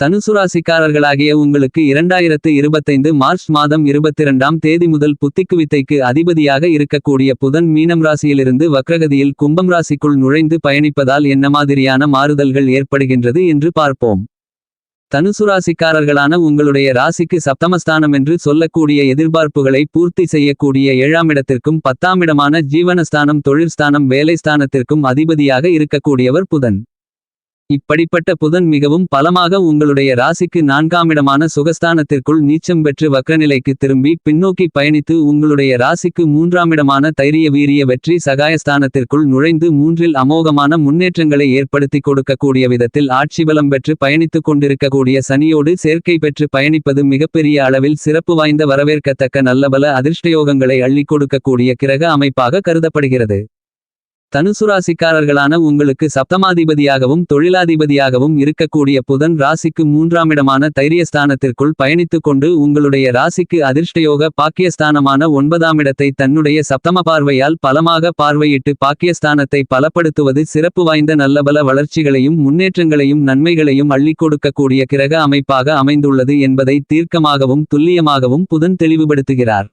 தனுசுராசிக்காரர்களாகிய உங்களுக்கு இரண்டாயிரத்து இருபத்தைந்து மார்ச் மாதம் இருபத்திரண்டாம் தேதி முதல் புத்திக்குவித்தைக்கு அதிபதியாக இருக்கக்கூடிய புதன் மீனம் ராசியிலிருந்து வக்ரகதியில் கும்பம் ராசிக்குள் நுழைந்து பயணிப்பதால் என்ன மாதிரியான மாறுதல்கள் ஏற்படுகின்றது என்று பார்ப்போம். தனுசு ராசிக்காரர்களான உங்களுடைய ராசிக்கு சப்தமஸ்தானம் என்று சொல்லக்கூடிய எதிர்பார்ப்புகளை பூர்த்தி செய்யக்கூடிய ஏழாம் இடத்திற்கும் பத்தாம் இடமான ஜீவனஸ்தானம் தொழிற்ஸ்தானம் வேலைஸ்தானத்திற்கும் அதிபதியாக இருக்கக்கூடியவர் புதன். இப்படிப்பட்ட புதன் மிகவும் பலமாக உங்களுடைய ராசிக்கு நான்காமிடமான சுகஸ்தானத்திற்குள் நீச்சம் பெற்று வக்கநிலைக்கு திரும்பி பின்னோக்கி பயணித்து உங்களுடைய ராசிக்கு மூன்றாமிடமான தைரிய வீரிய வெற்றி சகாயஸ்தானத்திற்குள் நுழைந்து மூன்றில் அமோகமான முன்னேற்றங்களை ஏற்படுத்தி கொடுக்கக்கூடிய விதத்தில் ஆட்சி பலம் பெற்று பயணித்துக் கொண்டிருக்கக்கூடிய சனியோடு சேர்க்கை பெற்று பயணிப்பது மிகப்பெரிய அளவில் சிறப்பு வாய்ந்த வரவேற்கத்தக்க நல்லபல அதிர்ஷ்டயோகங்களை அள்ளிக் கொடுக்கக்கூடிய கிரக அமைப்பாக கருதப்படுகிறது. தனுசு ராசிக்காரர்களான உங்களுக்கு சப்தமாதிபதியாகவும் தொழிலாதிபதியாகவும் இருக்கக்கூடிய புதன் ராசிக்கு மூன்றாமிடமான தைரியஸ்தானத்திற்குள் பயணித்துக் கொண்டு உங்களுடைய ராசிக்கு அதிர்ஷ்டயோக பாக்கியஸ்தானமான ஒன்பதாம் இடத்தை தன்னுடைய சப்தம பார்வையால் பலமாக பார்வையிட்டு பாக்கியஸ்தானத்தை பலப்படுத்துவது சிறப்பு வாய்ந்த நல்லபல வளர்ச்சிகளையும் முன்னேற்றங்களையும் நன்மைகளையும் அள்ளி கொடுக்கக்கூடிய கிரக அமைப்பாக அமைந்துள்ளது என்பதை தீர்க்கமாகவும் துல்லியமாகவும் புதன் தெளிவுபடுத்துகிறார்.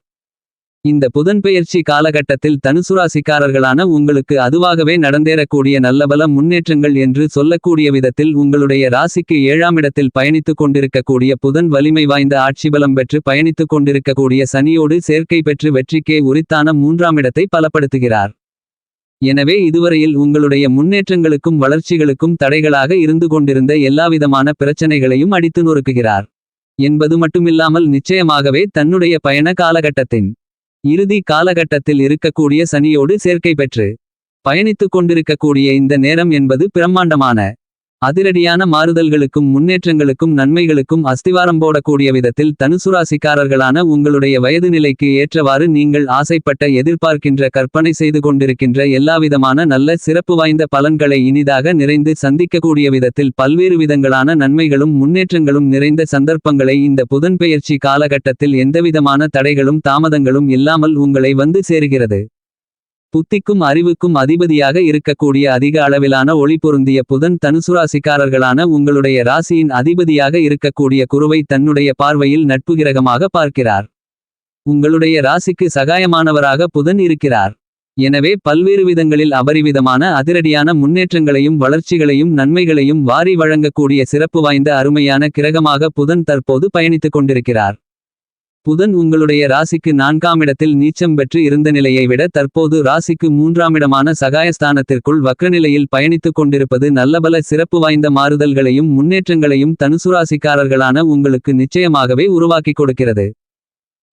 இந்த புதன்பெயர்ச்சி காலகட்டத்தில் தனுசுராசிக்காரர்களான உங்களுக்கு அதுவாகவே நடந்தேறக்கூடிய நல்லபல முன்னேற்றங்கள் என்று சொல்லக்கூடிய விதத்தில் உங்களுடைய ராசிக்கு ஏழாம் இடத்தில் பயணித்துக் கொண்டிருக்கக்கூடிய புதன் வலிமை வாய்ந்த ஆட்சிபலம் பெற்று பயணித்துக் கொண்டிருக்கக்கூடிய சனியோடு சேர்க்கை பெற்று வெற்றிக்கே உரித்தான மூன்றாம் இடத்தை பலப்படுத்துகிறார். எனவே இதுவரையில் உங்களுடைய முன்னேற்றங்களுக்கும் வளர்ச்சிகளுக்கும் தடைகளாக இருந்து கொண்டிருந்த எல்லாவிதமான பிரச்சனைகளையும் அடித்து நொறுக்குகிறார். என்பது மட்டுமில்லாமல் நிச்சயமாகவே தன்னுடைய பயண காலகட்டத்தின் இறுதி காலகட்டத்தில் இருக்கக்கூடிய சனியோடு சேர்க்கை பெற்று பயணித்துக் கொண்டிருக்கக்கூடிய இந்த நேரம் என்பது பிரம்மாண்டமான அதிரடியான மாறுதல்களுக்கும் முன்னேற்றங்களுக்கும் நன்மைகளுக்கும் அஸ்திவாரம் போடக்கூடிய விதத்தில் தனுசுராசிக்காரர்களான உங்களுடைய வயது நிலைக்கு ஏற்றவாறு நீங்கள் ஆசைப்பட்ட எதிர்பார்க்கின்ற கற்பனை செய்து கொண்டிருக்கின்ற எல்லாவிதமான நல்ல சிறப்பு வாய்ந்த பலன்களை இனிதாக நிறைந்து சந்திக்கக்கூடிய விதத்தில் பல்வேறு விதங்களான நன்மைகளும் முன்னேற்றங்களும் நிறைந்த சந்தர்ப்பங்களை இந்த புதன்பெயர்ச்சி காலகட்டத்தில் எந்தவிதமான தடைகளும் தாமதங்களும் இல்லாமல் உங்களை வந்து சேருகிறது. புத்திக்கும் அறிவுக்கும் அதிபதியாக இருக்கக்கூடிய அதிக அளவிலான ஒளி பொருந்திய புதன் தனுசுராசிக்காரர்களான உங்களுடைய ராசியின் அதிபதியாக இருக்கக்கூடிய குருவை தன்னுடைய பார்வையில் நட்பு கிரகமாக பார்க்கிறார். உங்களுடைய ராசிக்கு சகாயமானவராக புதன் இருக்கிறார். எனவே பல்வேறு விதங்களில் அபரிவிதமான அதிரடியான முன்னேற்றங்களையும் வளர்ச்சிகளையும் நன்மைகளையும் வாரி வழங்கக்கூடிய சிறப்பு வாய்ந்த அருமையான கிரகமாக புதன் தற்போது பயணித்துக் கொண்டிருக்கிறார். புதன் உங்களுடைய ராசிக்கு நான்காம் இடத்தில் நீச்சம் பெற்று இருந்த நிலையை விட தற்போது ராசிக்கு மூன்றாமிடமான சகாயஸ்தானத்திற்குள் வக்கநிலையில் பயணித்துக் கொண்டிருப்பது நல்லபல சிறப்பு வாய்ந்த மாறுதல்களையும் முன்னேற்றங்களையும் தனுசுராசிக்காரர்களான உங்களுக்கு நிச்சயமாகவே உருவாக்கிக் கொடுக்கிறது.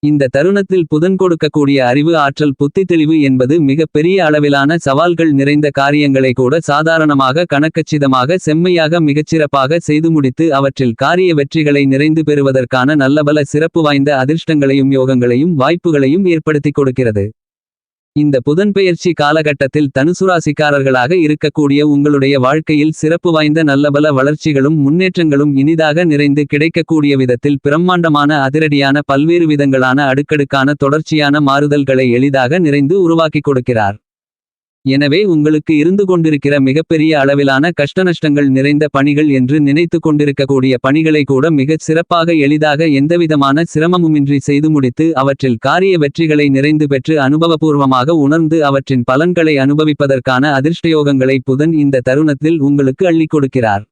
இந்த தருணத்தில் புதன் கொடுக்கக்கூடிய அறிவு ஆற்றல் புத்தி தெளிவு என்பது மிக பெரிய அளவிலான சவால்கள் நிறைந்த காரியங்களை கூட சாதாரணமாக கணக்கச்சிதமாக செம்மையாக மிகச்சிறப்பாக செய்து முடித்து அவற்றில் காரிய வெற்றிகளை நிறைந்து பெறுவதற்கான நல்லபல சிறப்பு வாய்ந்த அதிர்ஷ்டங்களையும் யோகங்களையும் வாய்ப்புகளையும் ஏற்படுத்திக் கொடுக்கிறது. இந்த புதன்பெயர்ச்சி காலகட்டத்தில் தனுசுராசிக்காரர்களாக இருக்கக்கூடிய உங்களுடைய வாழ்க்கையில் சிறப்பு வாய்ந்த நல்லபல வளர்ச்சிகளும் முன்னேற்றங்களும் இனிதாக நிறைந்து கிடைக்கக்கூடிய விதத்தில் பிரம்மாண்டமான அதிரடியான பல்வேறு விதங்களான அடுக்கடுக்கான தொடர்ச்சியான மாறுதல்களை எளிதாக நிறைந்து உருவாக்கிக் கொடுக்கிறார். எனவே உங்களுக்கு இருந்து கொண்டிருக்கிற மிகப்பெரிய அளவிலான கஷ்டநஷ்டங்கள் நிறைந்த பணிகள் என்று நினைத்து கொண்டிருக்கக்கூடிய பணிகளை கூட மிகச் சிறப்பாக எளிதாக எந்தவிதமான சிரமமுமின்றி செய்து முடித்து அவற்றில் காரிய வெற்றிகளை நிறைந்து பெற்று அனுபவபூர்வமாக உணர்ந்து அவற்றின் பலன்களை அனுபவிப்பதற்கான அதிர்ஷ்டயோகங்களை புதன் இந்த தருணத்தில் உங்களுக்கு அள்ளிக் கொடுக்கிறார்.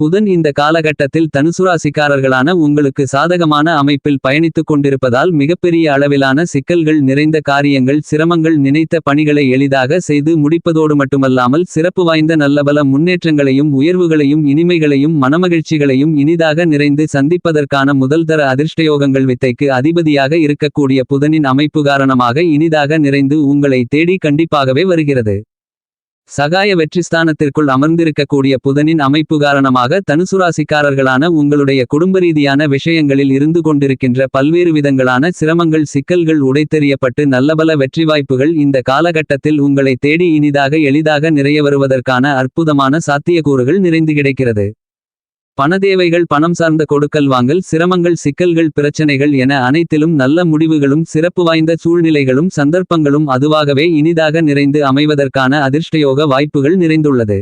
புதன் இந்த காலகட்டத்தில் தனுசுராசிக்காரர்களான உங்களுக்கு சாதகமான அமைப்பில் பயணித்துக் கொண்டிருப்பதால் மிகப்பெரிய அளவிலான சிக்கல்கள் நிறைந்த காரியங்கள் சிரமங்கள் நினைத்த பணிகளை எளிதாக செய்து முடிப்பதோடு மட்டுமல்லாமல் சிறப்பு வாய்ந்த நல்லபல முன்னேற்றங்களையும் உயர்வுகளையும் இனிமைகளையும் மனமகிழ்ச்சிகளையும் இனிதாக நிறைந்து சந்திப்பதற்கான முதல்தர அதிர்ஷ்டயோகங்கள் வித்தைக்கு அதிபதியாக இருக்கக்கூடிய புதனின் அமைப்பு காரணமாக இனிதாக நிறைந்து உங்களை தேடி கண்டிப்பாகவே வருகிறது. சகாய வெற்றிஸ்தானத்திற்குள் அமர்ந்திருக்கக்கூடிய புதனின் அமைப்பு காரணமாக தனுசுராசிக்காரர்களான உங்களுடைய குடும்ப ரீதியான விஷயங்களில் இருந்து கொண்டிருக்கின்ற பல்வேறு விதங்களான சிரமங்கள் சிக்கல்கள் உடைத்தெறியப்பட்டு நல்லபல வெற்றி வாய்ப்புகள் இந்த காலகட்டத்தில் உங்களை தேடி இனிதாக எளிதாக நிறைய வருவதற்கான அற்புதமான சாத்தியக்கூறுகள் நிறைந்து கிடைக்கிறது. பணதேவைகள் பணம் சார்ந்த கொடுக்கல் வாங்கல் சிரமங்கள் சிக்கல்கள் பிரச்சனைகள் என அனைத்திலும் நல்ல முடிவுகளும் சிறப்பு வாய்ந்த சூழ்நிலைகளும் சந்தர்ப்பங்களும் அதுவாகவே இனிதாக நிறைந்து அமைவதற்கான அதிர்ஷ்டயோக வாய்ப்புகள் நிறைந்துள்ளது.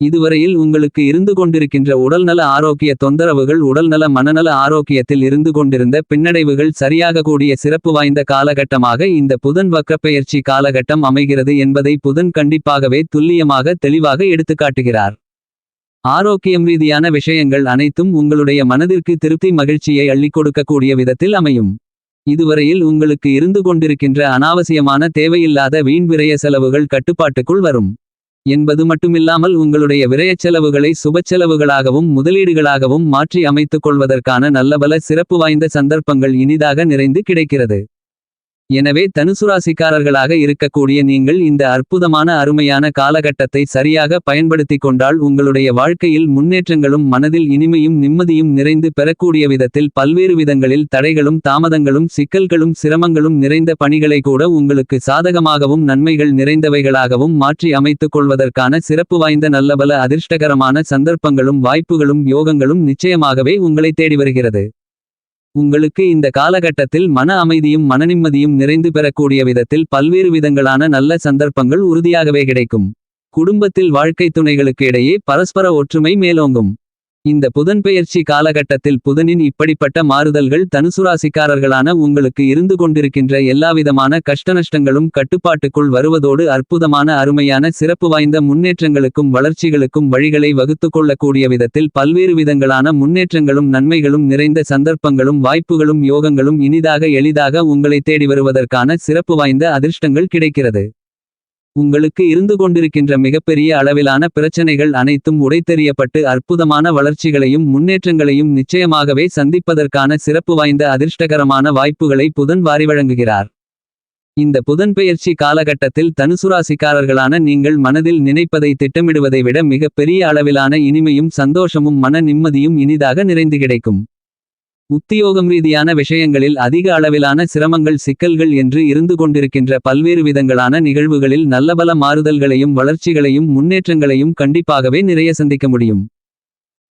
இதுவரையில் உங்களுக்கு இருந்து கொண்டிருக்கின்ற உடல்நல ஆரோக்கிய தொந்தரவுகள் உடல்நல மனநல ஆரோக்கியத்தில் இருந்து கொண்டிருந்த பின்னடைவுகள் சரியாக கூடிய சிறப்பு வாய்ந்த காலகட்டமாக இந்த புதன் வக்கப்பெயர்ச்சி காலகட்டம் அமைகிறது என்பதை புதன் கண்டிப்பாகவே துல்லியமாக தெளிவாக எடுத்துக்காட்டுகிறார். ஆரோக்கியம் ரீதியான விஷயங்கள் அனைத்தும் உங்களுடைய மனதிற்கு திருப்தி மகிழ்ச்சியை அள்ளிக் கொடுக்கக்கூடிய விதத்தில் அமையும். இதுவரையில் உங்களுக்கு இருந்து கொண்டிருக்கின்ற அனாவசியமான தேவையில்லாத வீண் விரய செலவுகள் கட்டுப்பாட்டுக்குள் வரும். என்பது மட்டுமில்லாமல் உங்களுடைய விரயச் செலவுகளை செலவுகளாகவும் முதலீடுகளாகவும் மாற்றி அமைத்துக் கொள்வதற்கான நல்லபல சிறப்பு வாய்ந்த சந்தர்ப்பங்கள் இனிதாக நிறைந்து கிடைக்கிறது. எனவே தனுசுராசிக்காரர்களாக இருக்கக்கூடிய நீங்கள் இந்த அற்புதமான அருமையான காலகட்டத்தை சரியாக பயன்படுத்திக் கொண்டால் உங்களுடைய வாழ்க்கையில் முன்னேற்றங்களும் மனதில் இனிமையும் நிம்மதியும் நிறைந்து பெறக்கூடிய விதத்தில் பல்வேறு விதங்களில் தடைகளும் தாமதங்களும் சிக்கல்களும் சிரமங்களும் நிறைந்த பணிகளை கூட உங்களுக்கு சாதகமாகவும் நன்மைகள் நிறைந்தவைகளாகவும் மாற்றி அமைத்துக் கொள்வதற்கான சிறப்பு வாய்ந்த நல்லபல அதிர்ஷ்டகரமான சந்தர்ப்பங்களும் வாய்ப்புகளும் யோகங்களும் நிச்சயமாகவே உங்களை தேடி வருகிறது. உங்களுக்கு இந்த காலகட்டத்தில் மன அமைதியும் மனநிம்மதியும் நிறைந்து பெறக்கூடிய விதத்தில் பல்வேறு விதங்களான நல்ல சந்தர்ப்பங்கள் உறுதியாகவே கிடைக்கும். குடும்பத்தில் வாழ்க்கை துணைகளுக்கு இடையே பரஸ்பர ஒற்றுமை மேலோங்கும். இந்த புதன்பெயர்ச்சி காலகட்டத்தில் புதனின் இப்படிப்பட்ட மாறுதல்கள் தனுசுராசிக்காரர்களான உங்களுக்கு இருந்து கொண்டிருக்கின்ற எல்லாவிதமான கஷ்டநஷ்டங்களும் கட்டுப்பாட்டுக்குள் வருவதோடு அற்புதமான அருமையான சிறப்பு வாய்ந்த முன்னேற்றங்களுக்கும் வளர்ச்சிகளுக்கும் வழிகளை வகுத்து கொள்ளக்கூடிய விதத்தில் பல்வேறு விதங்களான முன்னேற்றங்களும் நன்மைகளும் நிறைந்த சந்தர்ப்பங்களும் வாய்ப்புகளும் யோகங்களும் இனிதாக எளிதாக உங்களை தேடி வருவதற்கான சிறப்பு வாய்ந்த அதிர்ஷ்டங்கள் கிடைக்கிறது. உங்களுக்கு இருந்து கொண்டிருக்கின்ற மிகப்பெரிய அளவிலான பிரச்சனைகள் அனைத்தும் உடைத்தெறியப்பட்டு அற்புதமான வளர்ச்சிகளையும் முன்னேற்றங்களையும் நிச்சயமாகவே சந்திப்பதற்கான சிறப்பு வாய்ந்த அதிர்ஷ்டகரமான வாய்ப்புகளை புதன் வாரி வழங்குகிறார். இந்த புதன்பெயர்ச்சி காலகட்டத்தில் தனுசுராசிக்காரர்களான நீங்கள் மனதில் நினைப்பதை திட்டமிடுவதை விட மிகப்பெரிய அளவிலான இனிமையும் சந்தோஷமும் மன நிம்மதியும் இனிதாக நிறைந்து கிடைக்கும். உத்தியோகம் ரீதியான விஷயங்களில் அதிக அளவிலான சிரமங்கள் சிக்கல்கள் என்று இருந்து கொண்டிருக்கின்ற பல்வேறு விதங்களான நிகழ்வுகளில் நல்லபல மாறுதல்களையும் வளர்ச்சிகளையும் முன்னேற்றங்களையும் கண்டிப்பாகவே நிறைய சந்திக்க முடியும்.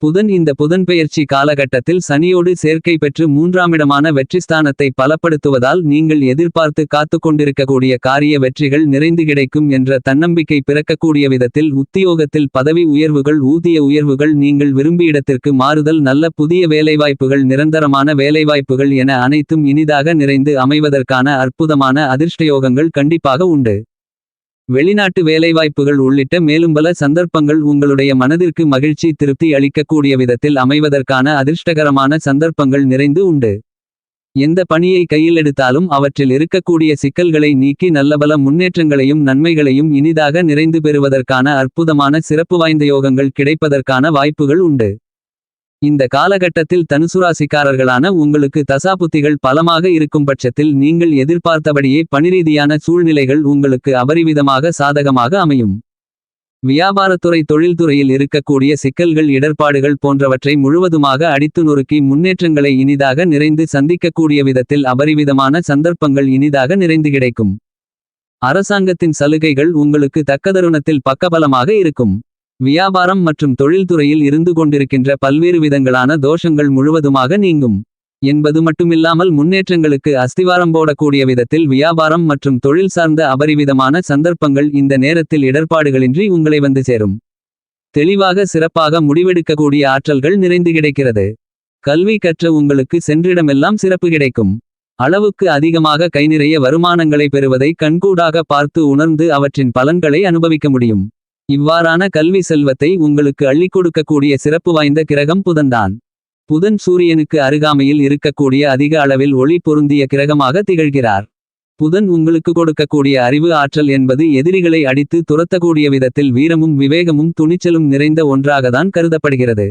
புதன் இந்த புதன்பெயர்ச்சி காலகட்டத்தில் சனியோடு சேர்க்கை பெற்று மூன்றாமிடமான வெற்றிஸ்தானத்தை பலப்படுத்துவதால் நீங்கள் எதிர்பார்த்து காத்து கொண்டிருக்கக்கூடிய காரிய வெற்றிகள் நிறைந்து கிடைக்கும் என்ற தன்னம்பிக்கை பிறக்கக்கூடிய விதத்தில் உத்தியோகத்தில் பதவி உயர்வுகள் ஊதிய உயர்வுகள் நீங்கள் விரும்பிய இடத்திற்கு மாறுதல் நல்ல புதிய வேலைவாய்ப்புகள் நிரந்தரமான வேலைவாய்ப்புகள் என அனைத்தும் இனிதாக நிறைந்து அமைவதற்கான அற்புதமான அதிர்ஷ்டயோகங்கள் கண்டிப்பாக உண்டு. வெளிநாட்டு வேலைவாய்ப்புகள் உள்ளிட்ட மேலும் பல சந்தர்ப்பங்கள் உங்களுடைய மனதிற்கு மகிழ்ச்சி திருப்தி அளிக்கக்கூடிய விதத்தில் அமைவதற்கான அதிர்ஷ்டகரமான சந்தர்ப்பங்கள் நிறைந்து உண்டு. எந்த பணியை கையில் எடுத்தாலும் அவற்றில் இருக்கக்கூடிய சிக்கல்களை நீக்கி நல்லபல முன்னேற்றங்களையும் நன்மைகளையும் இனிதாக நிறைந்து பெறுவதற்கான அற்புதமான சிறப்பு வாய்ந்த யோகங்கள் கிடைப்பதற்கான வாய்ப்புகள் உண்டு. இந்த காலகட்டத்தில் தனுசுராசிக்காரர்களான உங்களுக்கு தசாபுத்திகள் பலமாக இருக்கும் பட்சத்தில் நீங்கள் எதிர்பார்த்தபடியே பணிரீதியான சூழ்நிலைகள் உங்களுக்கு அபரிவிதமாக சாதகமாக அமையும். வியாபாரத்துறை தொழில்துறையில் இருக்கக்கூடிய சிக்கல்கள் இடர்பாடுகள் போன்றவற்றை முழுவதுமாக அடித்து நொறுக்கி முன்னேற்றங்களை இனிதாக நிறைந்து சந்திக்கக்கூடிய விதத்தில் அபரிவிதமான சந்தர்ப்பங்கள் இனிதாக நிறைந்து கிடைக்கும். அரசாங்கத்தின் சலுகைகள் உங்களுக்கு தக்கதருணத்தில் பக்கபலமாக இருக்கும். வியாபாரம் மற்றும் தொழில்துறையில் இருந்து கொண்டிருக்கின்ற பல்வேறு விதங்களான தோஷங்கள் முழுவதுமாக நீங்கும். என்பது மட்டுமில்லாமல் முன்னேற்றங்களுக்கு அஸ்திவாரம் போடக்கூடிய விதத்தில் வியாபாரம் மற்றும் தொழில் சார்ந்த அபரிவிதமான சந்தர்ப்பங்கள் இந்த நேரத்தில் இடர்பாடுகளின்றி உங்களை வந்து சேரும். தெளிவாக சிறப்பாக முடிவெடுக்கக்கூடிய ஆற்றல்கள் நிறைந்து கிடைக்கிறது. கல்வி கற்ற உங்களுக்கு சென்றிடமெல்லாம் சிறப்பு கிடைக்கும். அளவுக்கு அதிகமாக கைநிறைய வருமானங்களை பெறுவதை கண்கூடாக பார்த்து உணர்ந்து அவற்றின் பலன்களை அனுபவிக்க முடியும். இவ்வாறான கல்வி செல்வத்தை உங்களுக்கு அள்ளிக் கொடுக்கக்கூடிய சிறப்பு வாய்ந்த கிரகம் புதன்தான். புதன் சூரியனுக்கு அருகாமையில் இருக்கக்கூடிய அதிக அளவில் ஒளி பொருந்திய கிரகமாக திகழ்கிறார். புதன் உங்களுக்கு கொடுக்கக்கூடிய அறிவு ஆற்றல் என்பது எதிரிகளை அடித்து துரத்தக்கூடிய விதத்தில் வீரமும் விவேகமும் துணிச்சலும் நிறைந்த ஒன்றாகத்தான் கருதப்படுகிறது.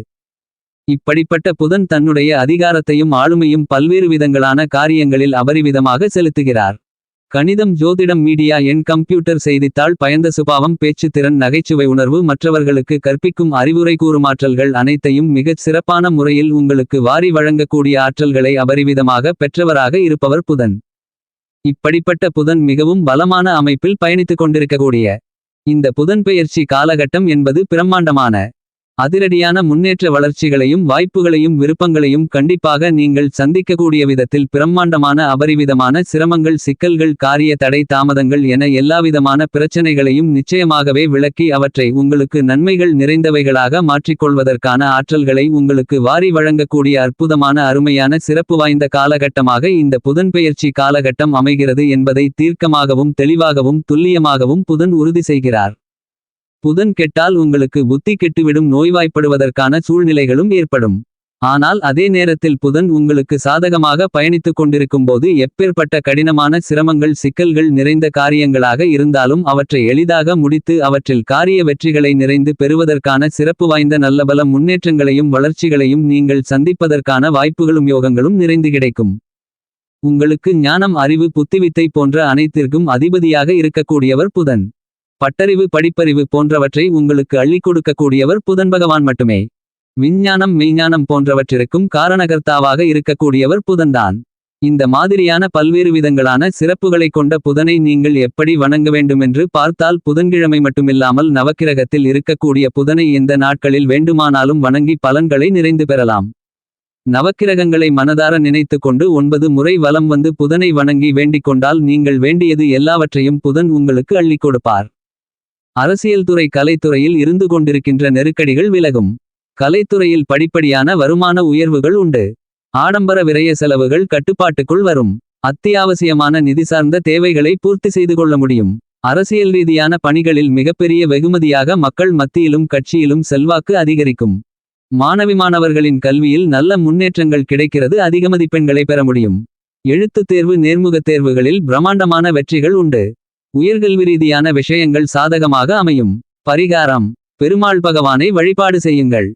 இப்படிப்பட்ட புதன் தன்னுடைய அதிகாரத்தையும் ஆளுமையும் பல்வேறு விதங்களான காரியங்களில் அபரிவிதமாக செலுத்துகிறார். கணிதம் ஜோதிடம் மீடியா என் கம்ப்யூட்டர் செய்தித்தாள் பயந்த சுபாவம் பேச்சுத்திறன் நகைச்சுவை உணர்வு மற்றவர்களுக்கு கற்பிக்கும் அறிவுரை கூறும் ஆற்றல்கள் அனைத்தையும் மிகச் சிறப்பான முறையில் உங்களுக்கு வாரி வழங்கக்கூடிய ஆற்றல்களை அபரிவிதமாக பெற்றவராக இருப்பவர் புதன். இப்படிப்பட்ட புதன் மிகவும் பலமான அமைப்பில் பயணித்துக் கொண்டிருக்கக்கூடிய இந்த புதன் பெயர்ச்சி காலகட்டம் என்பது பிரம்மாண்டமான அதிரடியான முன்னேற்ற வளர்ச்சிகளையும் வாய்ப்புகளையும் விருப்பங்களையும் கண்டிப்பாக நீங்கள் சந்திக்கக்கூடிய விதத்தில் பிரம்மாண்டமான அபரிவிதமான சிரமங்கள் சிக்கல்கள் காரிய தடை தாமதங்கள் என எல்லாவிதமான பிரச்சனைகளையும் நிச்சயமாகவே விளக்கி அவற்றை உங்களுக்கு நன்மைகள் நிறைந்தவைகளாக மாற்றிக்கொள்வதற்கான ஆற்றல்களை உங்களுக்கு வாரி வழங்கக்கூடிய அற்புதமான அருமையான சிறப்பு வாய்ந்த காலகட்டமாக இந்த புதன்பெயர்ச்சி காலகட்டம் அமைகிறது என்பதை தீர்க்கமாகவும் தெளிவாகவும் துல்லியமாகவும் புதன் உறுதி செய்கிறார். புதன் கெட்டால் உங்களுக்கு புத்தி கெட்டுவிடும் நோய்வாய்ப்படுவதற்கான சூழ்நிலைகளும் ஏற்படும். ஆனால் அதே நேரத்தில் புதன் உங்களுக்கு சாதகமாக பயணித்துக் கொண்டிருக்கும்போது எப்பேற்பட்ட கடினமான சிரமங்கள் சிக்கல்கள் நிறைந்த காரியங்களாக இருந்தாலும் அவற்றை எளிதாக முடித்து அவற்றில் காரிய வெற்றிகளை நிறைந்து பெறுவதற்கான சிறப்பு வாய்ந்த நல்லபல முன்னேற்றங்களையும் வளர்ச்சிகளையும் நீங்கள் சந்திப்பதற்கான வாய்ப்புகளும் யோகங்களும் நிறைந்து கிடைக்கும். உங்களுக்கு ஞானம் அறிவு புத்திவித்தை போன்ற அனைத்திற்கும் அதிபதியாக இருக்கக்கூடியவர் புதன். பட்டறிவு படிப்பறிவு போன்றவற்றை உங்களுக்கு அள்ளிக் கொடுக்கக்கூடியவர் புதன் பகவான் மட்டுமே. விஞ்ஞானம் மெய்ஞானம் போன்றவற்றிற்கும் காரணகர்த்தாவாக இருக்கக்கூடியவர் புதன்தான். இந்த மாதிரியான பல்வேறு விதங்களான சிறப்புகளைக் கொண்ட புதனை நீங்கள் எப்படி வணங்க வேண்டுமென்று பார்த்தால் புதன்கிழமை மட்டுமில்லாமல் நவக்கிரகத்தில் இருக்கக்கூடிய புதனை எந்த நாட்களில் வேண்டுமானாலும் வணங்கி பலன்களை நிறைந்து பெறலாம். நவக்கிரகங்களை மனதார நினைத்துக் கொண்டு ஒன்பது முறை வலம் வந்து புதனை வணங்கி வேண்டிக் கொண்டால் நீங்கள் வேண்டியது எல்லாவற்றையும் புதன் உங்களுக்கு அள்ளிக் கொடுப்பார். அரசியல் துறை கலைத்துறையில் இருந்து கொண்டிருக்கின்ற நெருக்கடிகள் விலகும். கலைத்துறையில் படிப்படியான வருமான உயர்வுகள் உண்டு. ஆடம்பர விரய செலவுகள் கட்டுப்பாட்டுக்குள் வரும். அத்தியாவசியமான நிதி சார்ந்த தேவைகளை பூர்த்தி செய்து கொள்ள முடியும். அரசியல் ரீதியான பணிகளில் மிகப்பெரிய வெகுமதியாக மக்கள் மத்தியிலும் கட்சியிலும் செல்வாக்கு அதிகரிக்கும். மாணவி மாணவர்களின் கல்வியில் நல்ல முன்னேற்றங்கள் கிடைக்கிறது அதிக மதிப்பெண்களை பெற முடியும். எழுத்துத் தேர்வு நேர்முகத் தேர்வுகளில் பிரம்மாண்டமான வெற்றிகள் உண்டு. உயர்கல்வி ரீதியான விஷயங்கள் சாதகமாக அமையும். பரிகாரம். பெருமாள் பகவானை வழிபாடு செய்யுங்கள்.